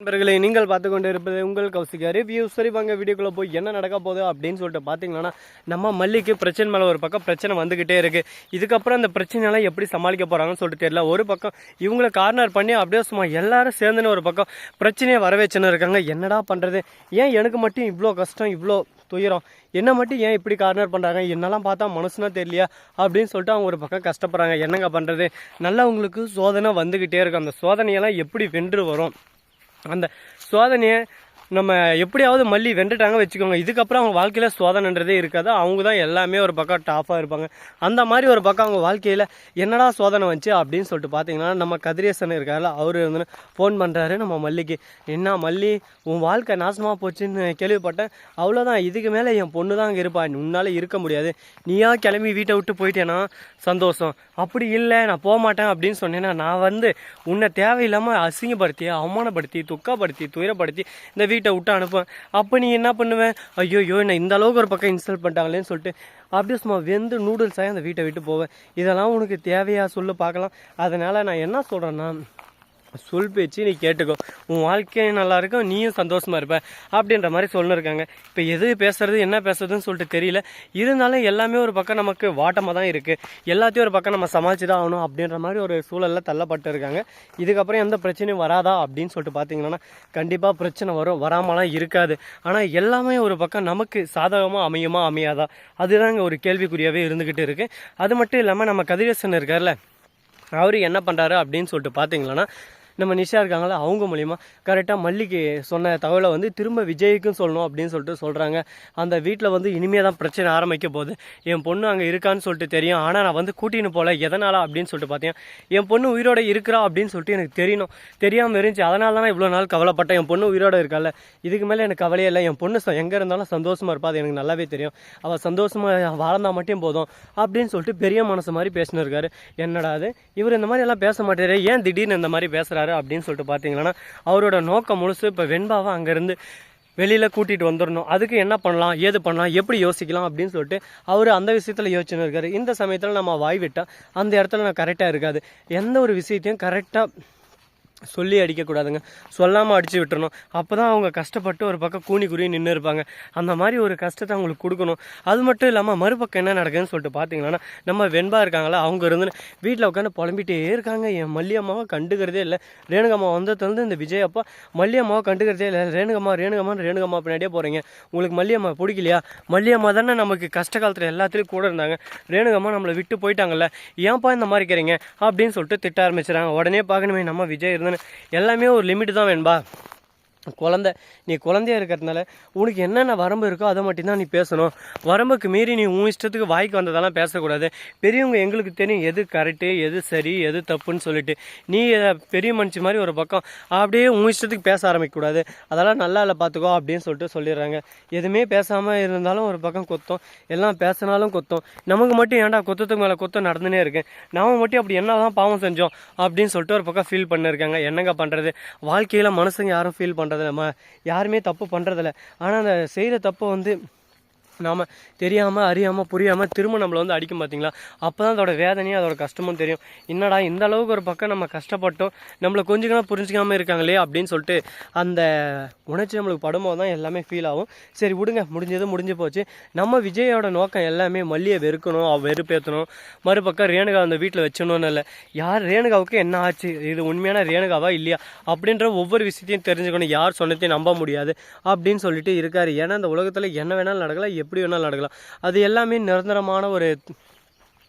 நண்பர்களே நீங்கள் பார்த்து கொண்டு இருப்பது உங்கள் கௌசிகா ரிவ்யூ சரி வாங்க வீடியோக்குள்ளே போய் என்ன நடக்க போகுது அப்படின்னு சொல்லிட்டு பார்த்தீங்கன்னா நம்ம மல்லிக்கு பிரச்சனை மேலே ஒரு பக்கம் பிரச்சனை வந்துக்கிட்டே இருக்குது இதுக்கப்புறம் அந்த பிரச்சனையெல்லாம் எப்படி சமாளிக்க போகிறாங்கன்னு சொல்லிட்டு தெரியல. ஒரு பக்கம் இவங்களை கார்னர் பண்ணி அப்படியே சும்மா எல்லாரும் சேர்ந்துன்னு ஒரு பக்கம் பிரச்சனையை வரவேச்சுன்னு இருக்காங்க. என்னடா பண்ணுறது ஏன் எனக்கு மட்டும் இவ்வளோ கஷ்டம் இவ்வளோ துயரம்? என்ன மட்டும் ஏன் இப்படி கார்னர் பண்ணுறாங்க என்னெல்லாம் பார்த்தா மனசுனா தெரியலையா? அப்படின்னு சொல்லிட்டு அவங்க ஒரு பக்கம் கஷ்டப்படுறாங்க. என்னங்க பண்ணுறது நல்லவங்களுக்கு சோதனை வந்துக்கிட்டே இருக்கும் அந்த சோதனையெல்லாம் எப்படி வென்று வரும்? அந்த சோதனையை நம்ம எப்படியாவது மல்லி வெண்டுட்டாங்க வச்சுக்கோங்க. இதுக்கப்புறம் அவங்க வாழ்க்கையில் சோதனைன்றதே இருக்காது. அவங்க தான் எல்லாமே ஒரு பக்கம் டாப்பாக இருப்பாங்க. அந்த மாதிரி ஒரு பக்கம் அவங்க வாழ்க்கையில் என்னடா சோதனை வந்துச்சு அப்படின்னு சொல்லிட்டு பார்த்தீங்கன்னா நம்ம கதிரேசன் இருக்கார்ல அவர் வந்து ஃபோன் பண்ணுறாரு நம்ம மல்லிக்கு என்ன மல்லி உன் வாழ்க்கை நாசமாக போச்சுன்னு கேள்விப்பட்டேன். அவ்வளோதான் இதுக்கு மேலே என் பொண்ணு தான் அங்கே இருப்பா. உன்னால் இருக்க முடியாது. நீயா கிளம்பி வீட்டை விட்டு போயிட்டேன்னா சந்தோஷம். அப்படி இல்லை நான் போக மாட்டேன் அப்படின்னு சொன்னேன்னா நான் வந்து உன்னை தேவையில்லாமல் அசிங்கப்படுத்தி அவமானப்படுத்தி துக்கப்படுத்தி துயரப்படுத்தி இந்த வீட்டை விட்டு அனுப்புவேன். அப்போ நீ என்ன பண்ணுவேன் ஐயோ ஐயோ என்ன இந்த அளவுக்கு ஒரு பக்கம் இன்ஸ்டால் பண்ணிட்டாங்களேன்னு சொல்லிட்டு அப்படியே சும்மா வெந்து நூடுல்ஸாக அந்த வீட்டை விட்டு போவேன். இதெல்லாம் உனக்கு தேவையா சொல்லு பார்க்கலாம். அதனால் நான் என்ன சொல்கிறேன்னா சொல் பேச்சு நீ கேட்டுக்கோ. உன் வாழ்க்கையும் நல்லா இருக்கும் நீயும் சந்தோஷமா இருப்ப அப்படின்ற மாதிரி சொல்லிருக்காங்க. இப்போ எது பேசுறது என்ன பேசுறதுன்னு சொல்லிட்டு தெரியல. இருந்தாலும் எல்லாமே ஒரு பக்கம் நமக்கு வாட்டமாக தான் இருக்கு. எல்லாத்தையும் ஒரு பக்கம் நம்ம சமாளிச்சு தான் ஆகணும் அப்படின்ற மாதிரி ஒரு சூழலில் தள்ளப்பட்டு இருக்காங்க. இதுக்கப்புறம் எந்த பிரச்சனையும் வராதா அப்படின்னு சொல்லிட்டு பார்த்தீங்கன்னா கண்டிப்பாக பிரச்சனை வரும். வராமலாம் இருக்காது. ஆனால் எல்லாமே ஒரு பக்கம் நமக்கு சாதகமாக அமையுமா அமையாதா? அதுதாங்க ஒரு கேள்விக்குறியாகவே இருந்துக்கிட்டு இருக்கு. அது மட்டும் இல்லாமல் நம்ம கதிரேசன் இருக்கார்ல அவர் என்ன பண்ணுறாரு அப்படின்னு சொல்லிட்டு பார்த்தீங்களன்னா நம்ம நிஷா இருக்காங்களா அவங்க மூலிமா கரெக்டாக மல்லிக்கு சொன்ன தகவலை வந்து திரும்ப விஜய்க்கும் சொல்லணும் அப்படின்னு சொல்லிட்டு சொல்கிறாங்க அந்த வீட்டில் வந்து இனிமே தான் பிரச்சனை ஆரம்பிக்க போகுது. என் பொண்ணு அங்கே இருக்கான்னு சொல்லிட்டு தெரியும். ஆனால் நான் வந்து கூட்டின்னு போகல எதனால் அப்படின்னு சொல்லிட்டு பார்த்தேன் என் பொண்ணு உயிரோட இருக்கிறா அப்படின்னு சொல்லிட்டு எனக்கு தெரியணும். தெரியாமல் இருந்துச்சு. அதனால தான் இவ்வளோ நாள் கவலைப்பட்டேன். என் பொண்ணு உயிரோட இருக்கால இதுக்கு மேலே எனக்கு கவலையே இல்லை. என் பொண்ணு எங்கே இருந்தாலும் சந்தோஷமாக இருப்பா. அது எனக்கு நல்லாவே தெரியும். அவள் சந்தோஷமாக வாழ்ந்தால் மட்டும் போதும் அப்படின்னு சொல்லிட்டு பெரிய மனசு மாதிரி பேசினிருக்காரு என்னடா அது? இவர் இந்த மாதிரி எல்லாம் பேச மாட்டாரு ஏன் திடீர்னு இந்த மாதிரி பேசுறாரு அப்படின்னு சொல்லிட்டு பார்த்தீங்கன்னா அவரோட நோக்கம் முழுசு இப்போ வெண்பாவை அங்கேருந்து வெளியில் கூட்டிகிட்டு வந்துடணும். அதுக்கு என்ன பண்ணலாம்? ஏது பண்ணலாம்? எப்படி யோசிக்கலாம்? அப்படின்னு சொல்லிட்டு அவர் அந்த விஷயத்தில் யோசிச்சுன்னு இருக்காரு. இந்த சமயத்தில் நம்ம வாய் விட்டால் அந்த இடத்துல நான் கரெக்டாக இருக்காது. எந்த ஒரு விஷயத்தையும் கரெக்டாக சொல்லி அடிக்கக்கூடாதுங்க. சொல்லாமல் அடித்து விட்டுறணும். அப்போ தான் அவங்க கஷ்டப்பட்டு ஒரு பக்கம் கூனி குறுகி நின்று இருப்பாங்க. அந்த மாதிரி ஒரு கஷ்டத்தை அவங்களுக்கு கொடுக்கணும். அது மட்டும் இல்லாமல் மறுபக்கம் என்ன நடக்குதுன்னு சொல்லிட்டு பார்த்தீங்கன்னா நம்ம வெண்பா இருக்காங்களா அவங்க இருந்து வீட்டில் உட்காந்து புலம்பிட்டே இருக்காங்க. என் மல்லியம்மாவை கண்டுக்கிறதே இல்லை. ரேணுகம்மா வந்ததுலேருந்து இந்த விஜய் அப்பா மல்லியம்மாவை கண்டுக்கிறதே இல்லை. ரேணுகம்மா ரேணுகம்மா ரேணுகம்மா பின்னாடியே போகிறீங்க உங்களுக்கு மல்லியம்மா பிடிக்கலையா? மல்லியம்மா தானே நமக்கு கஷ்ட காலத்தில் எல்லாத்துலேயும் கூட இருந்தாங்க. ரேணுகம்மா நம்மளை விட்டு போயிட்டாங்கல்ல. ஏன்ப்பா இந்த மாதிரி இருக்கிறீங்க அப்படின்னு சொல்லிட்டு திட்ட ஆரம்பிச்சிடறாங்க உடனே பார்க்கணுமே நம்ம விஜய் எல்லாமே ஒரு லிமிட் தான் வேணும்பா குழந்தை நீ குழந்தைய இருக்கிறதுனால உனக்கு என்னென்ன வரம்பு இருக்கோ அதை மட்டும்தான் நீ பேசணும். வரம்புக்கு மீறி நீ உன் இஷ்டத்துக்கு வாய்க்கு வந்ததெல்லாம் பேசக்கூடாது. பெரியவங்க எங்களுக்கு தெரியும் எது கரெக்டு எது சரி எது தப்புன்னு சொல்லிட்டு. நீ பெரிய மனுஷன் மாதிரி ஒரு பக்கம் அப்படியே உன் இஷ்டத்துக்கு பேச ஆரம்பிக்கக்கூடாது. அதெல்லாம் நல்லா இல்லை பார்த்துக்கோ அப்படின்னு சொல்லிட்டு சொல்லிடுறாங்க. எதுவுமே பேசாமல் இருந்தாலும் ஒரு பக்கம் கொத்தம். எல்லாம் பேசினாலும் கொத்தம். நமக்கு மட்டும் ஏன்டா கொத்தத்துக்கு மேலே கொத்தம் நடந்துனே இருக்கு? நாம மட்டும் அப்படி என்னதான் பாவம் செஞ்சோம் அப்படின்னு சொல்லிட்டு ஒரு பக்கம் ஃபீல் பண்ணிருக்காங்க. என்னங்க பண்ணுறது வாழ்க்கையில் மனுஷங்க யாரும் ஃபீல் பண்ணுறது பண்ணுறதில்ல ம யாருமே தப்பு பண்ணுறதில்ல ஆனால் அந்த செய்கிற தப்பை வந்து நாம் தெரியாமல் அறியாமல் புரியாமல் திரும்ப நம்மளை வந்து அடிக்கும் பார்த்தீங்களா அப்போ தான் அதோட வேதனையும் அதோட கஷ்டமும் தெரியும். என்னடா இந்த அளவுக்கு ஒரு பக்கம் நம்ம கஷ்டப்பட்டோம் நம்மளை கொஞ்சம் புரிஞ்சுக்காமல் இருக்காங்களே அப்படின்னு சொல்லிட்டு அந்த உணர்ச்சி நம்மளுக்கு படும்போது தான் எல்லாமே ஃபீல் ஆகும். சரி விடுங்க. முடிஞ்சது முடிஞ்சு போச்சு. நம்ம விஜயோட நோக்கம் எல்லாமே மல்லியை வெறுக்கணும் வெறுப்பேற்றணும் மறுபக்கம் ரேணுகா அந்த வீட்டில் வச்சணும்னு இல்லை. யார் ரேணுகாவுக்கு என்ன ஆச்சு? இது உண்மையான ரேணுகாவா இல்லையா? அப்படின்ற ஒவ்வொரு விஷயத்தையும் தெரிஞ்சுக்கணும். யார் சொன்னதையும் நம்ப முடியாது அப்படின்னு சொல்லிட்டு இருக்காரு. ஏன்னா இந்த உலகத்தில் என்ன வேணாலும் நடக்கலாம். எப்படி வேணாலும் நடக்கலாம். அது எல்லாமே நிரந்தரமான ஒரு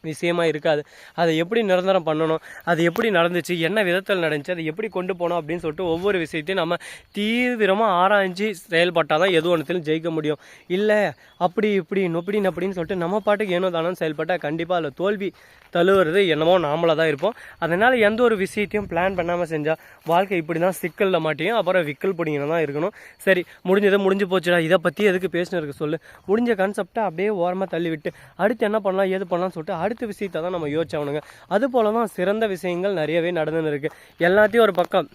விஷயமா இருக்காது. அதை எப்படி நிரந்தரம் பண்ணணும்? அது எப்படி நடந்துச்சு? என்ன விதத்தில் நடந்துச்சு? அதை எப்படி கொண்டு போனோம்? அப்படின்னு சொல்லிட்டு ஒவ்வொரு விஷயத்தையும் நம்ம தீவிரமாக ஆராய்ஞ்சு செயல்பட்டால் தான் எது ஒன்றுத்திலும் ஜெயிக்க முடியும். இல்லை அப்படி இப்படி நொப்படி அப்படின்னு சொல்லிட்டு நம்ம பாட்டுக்கு ஏனோ தானோ செயல்பட்டால் கண்டிப்பாக அதில் தோல்வி தழுவுறது என்னமோ நாமளாக தான் இருப்போம். அதனால் எந்த ஒரு விஷயத்தையும் பிளான் பண்ணாமல் செஞ்சால் வாழ்க்கை இப்படி தான் சிக்கலில் மாட்டியும் அப்புறம் விக்கல் பிடிங்கன்னு தான் இருக்கணும். சரி முடிஞ்சதை முடிஞ்சு போச்சுடா இதை பற்றி எதுக்கு பேசினருக்கு சொல்லு. முடிஞ்ச கான்செப்டை அப்படியே ஓரமாக தள்ளி விட்டு அடுத்து என்ன பண்ணலாம் ஏது பண்ணலாம்னு சொல்லிட்டு அடுத்த விஷயத்தை தான் நம்ம யோசிச்சாகணுங்க. அது போல தான் சிறந்த விஷயங்கள் நிறையவே நடந்துன்னு இருக்குது எல்லாத்தையும் ஒரு பக்கம்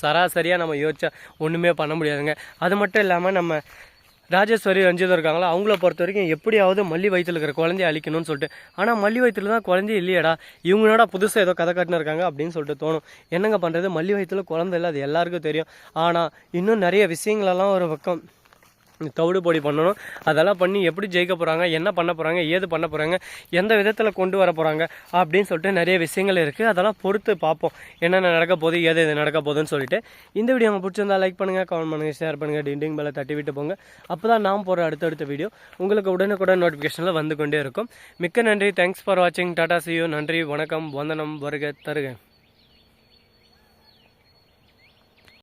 சராசரியாக நம்ம யோசிச்சா ஒன்றுமே பண்ண முடியாதுங்க. அது மட்டும் இல்லாமல் நம்ம ராஜேஸ்வரி ரஞ்சிதம் இருக்காங்களா? அவங்கள பொறுத்த வரைக்கும் எப்படியாவது மல்லி வயிற்றில் இருக்கிற குழந்தைய அழிக்கணும்னு சொல்லிட்டு. ஆனால் மல்லி வயிற்றில் தான் குழந்தைய இல்லையடா. இவங்களோட புதுசாக ஏதோ கதை கட்டின இருக்காங்க அப்படின்னு சொல்லிட்டு தோணும். என்னங்க பண்ணுறது மல்லி வயிற்றில் குழந்தை இல்லை அது எல்லாருக்கும் தெரியும். ஆனால் இன்னும் நிறைய விஷயங்களெல்லாம் ஒரு பக்கம் தவிடு பொடி பண்ணணும். அதெல்லாம் பண்ணி எப்படி ஜெயிக்க போகிறாங்க என்ன பண்ண போகிறாங்க ஏது பண்ண போகிறாங்க எந்த விதத்தில் கொண்டு வர போகிறாங்க அப்படின்னு சொல்லிட்டு நிறைய விஷயங்கள் இருக்குது அதெல்லாம் பொறுத்து பார்ப்போம். என்னென்ன நடக்க போகுது ஏது எது நடக்க போகுதுன்னு சொல்லிட்டு. இந்த வீடியோ உங்களுக்கு பிடிச்சிருந்தா லைக் பண்ணுங்கள் கமெண்ட் பண்ணுங்கள் ஷேர் பண்ணுங்கள் டிண்டிங் பெல்லை தட்டி விட்டு போங்க. அப்போ தான் நாம் போகிற அடுத்தடுத்த வீடியோ உங்களுக்கு உடனுக்குடன் நோட்டிஃபிகேஷனில் வந்து கொண்டே இருக்கும். மிக்க நன்றி. தேங்க்ஸ் ஃபார் வாட்சிங் டாடா சியூ நன்றி வணக்கம். வந்தனம் வருக தருக.